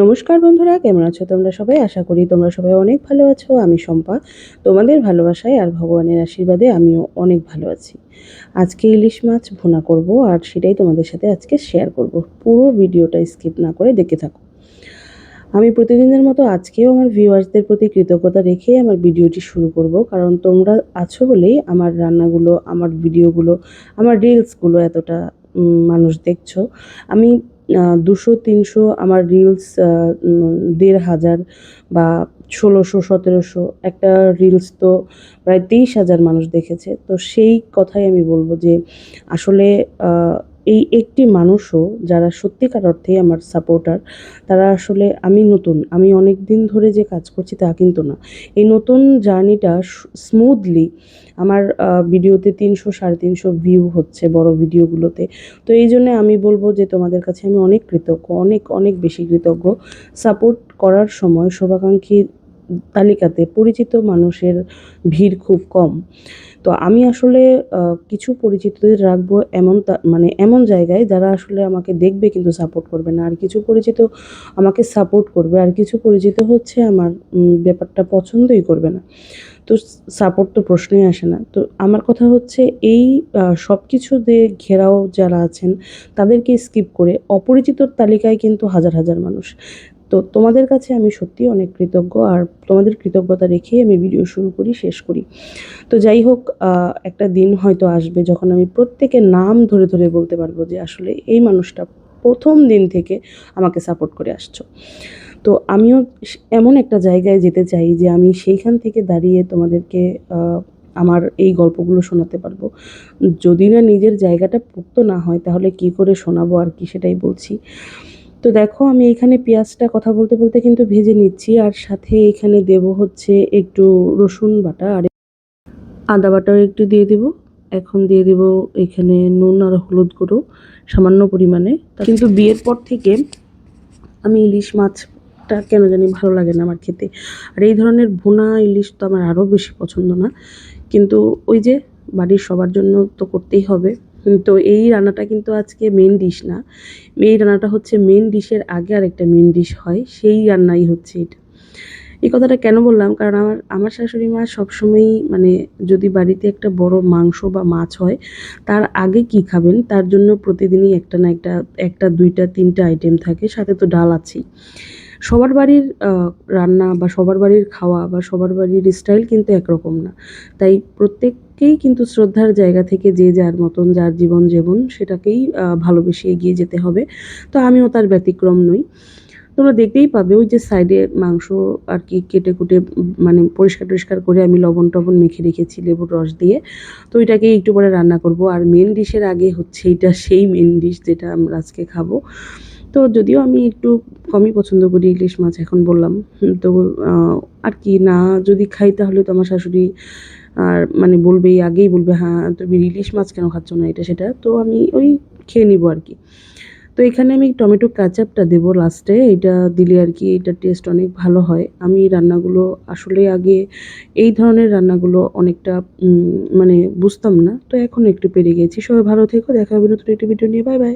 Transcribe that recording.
নমস্কার বন্ধুরা, কেমন আছো তোমরা সবাই? আশা করি তোমরা সবাই অনেক ভালো আছো। আমি শম্পা। তোমাদের ভালোবাসায় আর ভগবানের আশীর্বাদে আমিও অনেক ভালো আছি। আজকে ইলিশ মাছ ভুনা করব আর সেটাই তোমাদের সাথে আজকে শেয়ার করব। পুরো ভিডিওটা স্কিপ না করে দেখে থাকো। আমি প্রতিদিনের মতো আজকেও আমার ভিউয়ার্সদের প্রতি কৃতজ্ঞতা রেখে আমার ভিডিওটি শুরু করব। কারণ তোমরা আছো বলেই আমার রান্নাগুলো, আমার ভিডিওগুলো, আমার রিলসগুলো এতটা মানুষ দেখছ। আমি দুশো, তিনশো, আমার রিলস দেড় হাজার বা ষোলোশো, সতেরোশো, একটা রিলস তো প্রায় তেইশ হাজার মানুষ দেখেছে। তো সেই কথাই আমি বলব যে আসলে এই একটি মানুষও যারা সত্যিকার অর্থেই আমার সাপোর্টার তারা আসলে আমি নতুন, আমি অনেক দিন ধরে যে কাজ করছি তা কিন্তু না। এই নতুন জার্নিটা স্মুথলি আমার ভিডিওতে তিনশো সাড়ে তিনশো ভিউ হচ্ছে বড় ভিডিওগুলোতে। তো এই জন্য আমি বলব যে তোমাদের কাছে আমি অনেক কৃতজ্ঞ, অনেক অনেক বেশি কৃতজ্ঞ। সাপোর্ট করার সময় শুভাকাঙ্ক্ষী তালিকাতে পরিচিত মানুষের ভিড় খুব কম। তো আমি আসলে কিছু পরিচিতদের রাখব এমন মানে এমন জায়গায় যারা আসলে আমাকে দেখবে কিন্তু সাপোর্ট করবে না। আর কিছু পরিচিত আমাকে সাপোর্ট করবে, আর কিছু পরিচিত হচ্ছে আমার ব্যাপারটা পছন্দই করবে না। তো সাপোর্ট তো প্রশ্নই আসে না। তো আমার কথা হচ্ছে, এই সব কিছু দিয়ে ঘেরাও যারা আছেন, তাদেরকে স্কিপ করে অপরিচিতর তালিকায় কিন্তু হাজার হাজার মানুষ। তো তোমাদের কাছে আমি সত্যিই অনেক কৃতজ্ঞ আর তোমাদের কৃতজ্ঞতা রেখেই আমি ভিডিও শুরু করি, শেষ করি। তো যাই হোক একটা দিন হয়তো আসবে যখন আমি প্রত্যেকের নাম ধরে ধরে বলতে পারব যে আসলে এই মানুষটা প্রথম দিন থেকে আমাকে সাপোর্ট করে আসছো। তো আমিও এমন একটা জায়গায় যেতে চাই যে আমি সেইখান থেকে দাঁড়িয়ে তোমাদেরকে আমার এই গল্পগুলো শোনাতে পারব। যদি না নিজের জায়গাটা পুক্ত না হয় তাহলে কি করে শোনাবো আর কি সেটাই বলছি। তো দেখো, আমি এখানে পেঁয়াজটা কথা বলতে বলতে কিন্তু ভেজে নিচ্ছি, আর সাথে এখানে দেব হচ্ছে একটু রসুন বাটা, আর আদা বাটাও একটু দিয়ে দিব। এখন দিয়ে দিব এখানে নুন আর হলুদ গুঁড়ো, সামান্য পরিমাণে। কিন্তু বিয়ের পর থেকে আমি ইলিশ মাছটা কেন জানি ভালো লাগে না আমার খেতে। আর এই ধরনের ভুনা ইলিশ তো আমার আরও বেশি পছন্দ না। কিন্তু ওই যে বাড়ির সবার জন্য তো করতেই হবে। তো এই রান্নাটা কিন্তু আজকে মেন ডিশ না। এই রান্নাটা হচ্ছে মেন ডিশের আগে আর একটা মেন ডিশ হয়, সেই রান্নাই হচ্ছে এটা। এই কথাটা কেন বললাম? কারণ আমার আমার শাশুড়ি মা সবসময়ই মানে যদি বাড়িতে একটা বড় মাংস বা মাছ হয়, তার আগে কি খাবেন? তার জন্য প্রতিদিনই একটা না একটা একটা, দুইটা, তিনটা আইটেম থাকে, সাথে তো ডাল আছেই। সবার বাড়ির রান্না বা সবার বাড়ির খাওয়া বা সবার বাড়ির স্টাইল কিন্তু একরকম না। তাই প্রত্যেককেই কিন্তু শ্রদ্ধার জায়গা থেকে যে যার মতন, যার জীবন জীবন সেটাকেই ভালোবেসে এগিয়ে যেতে হবে। তো আমিও তার ব্যতিক্রম নই। তোমরা দেখতেই পাবে ওই যে সাইডে মাংস আর কি কেটে কুটে মানে পরিষ্কার টরিষ্কার করে আমি লবণ টবণ মেখে রেখেছি লেবুর রস দিয়ে। তো ওইটাকে একটু পরে রান্না করব। আর মেন ডিশের আগে হচ্ছে এটা সেই মেন ডিশ যেটা আমরা আজকে খাব। তো যদিও আমি একটু কমই পছন্দ করি ইলিশ মাছ, এখন বললাম। তো আর কি, না যদি খাই তাহলে তো আমার শাশুড়ি, আর মানে বলবেই, আগেই বলবে হ্যাঁ তুমি ইলিশ মাছ কেন খাচ্ছ না? এটা সেটা। তো আমি ওই খেয়ে নিবো আর কি। তো এখানে আমি টমেটো কাচাপটা দেবো লাস্টে। এটা দিলে আর কি এটার টেস্ট অনেক ভালো হয়। আমি রান্নাগুলো আসলে আগে এই ধরনের রান্নাগুলো অনেকটা মানে বুঝতাম না। তো এখন একটু পেরে গেছি। সবাই ভালো থেকো। দেখা হবে নতুন একটি ভিডিও নিয়ে। Bye bye.